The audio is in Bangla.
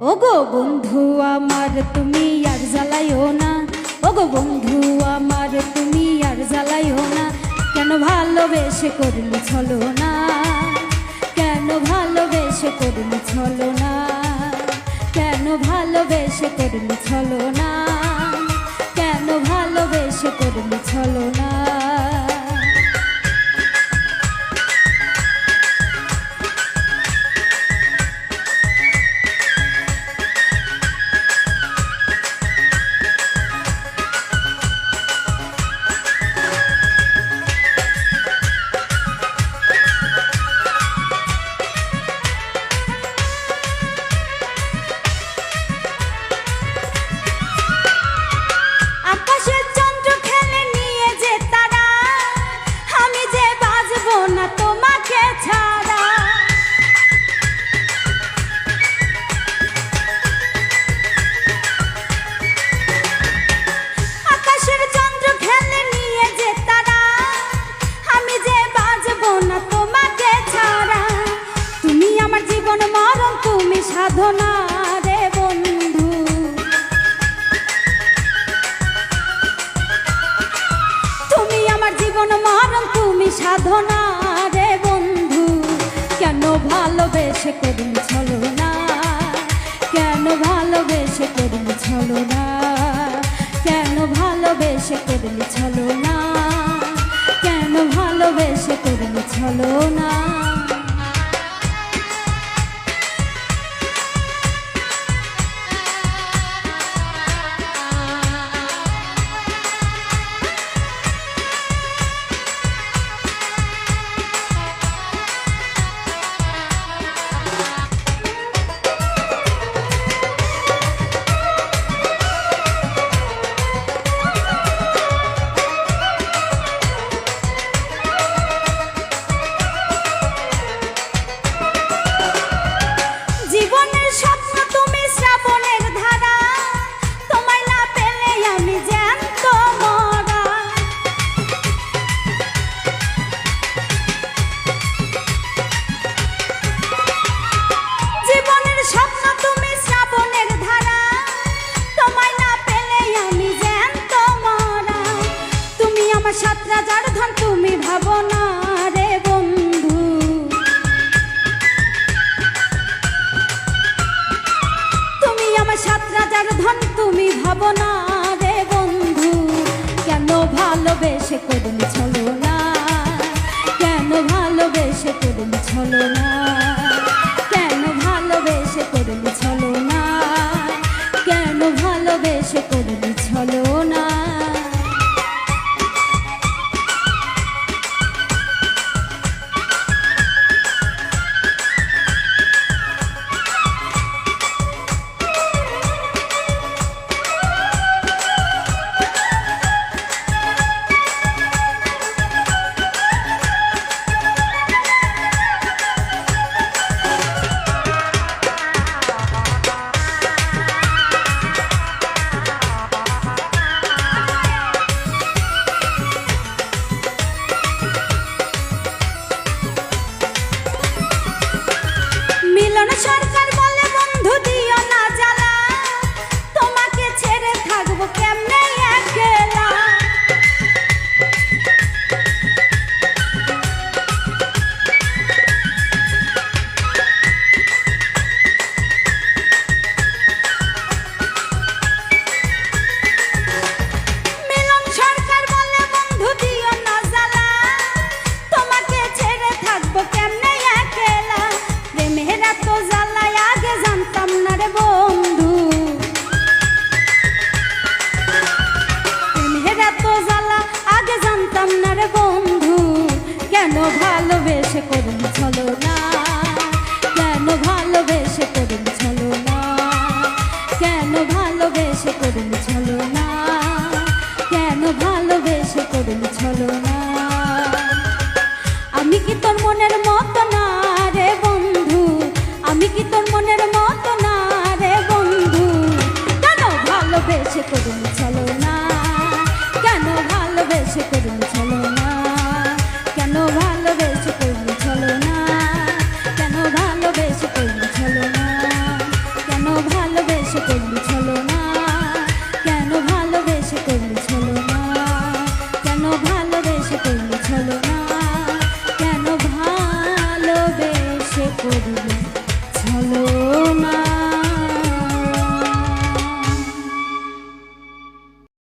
ওগো বন্ধু আমার, তুমি আর জ্বালাইও না। ওগো বন্ধু আমার, তুমি আর জ্বালাইও না। কেন ভালোবেসে করলি ছলো না? কেন ভালোবেসে করলি ছলো না? কেন ভালোবেসে করলি ছলো না? কেন ভালোবেসে করলি ছলো না? ভালোবেসে করুন ছলো না? কেন ভালোবেসে করুন ছলো না? কেন ভালোবেসে করুন ছলো না? কেন ভালোবেসে করুন ছলো না? রাজার ধন তুমি ভাবো না রে বন্ধু। কেন ভালোবেসে করুন ছলো না? কেন ভালোবেসে করুন ছলো না? ভালোবেসে করুন চলো না? কেন ভালোবেসে করুন চলো না? কেন ভালোবেসে করুন চলো না? কেন ভালোবেসে করুন চলো না? করিবে। চলো না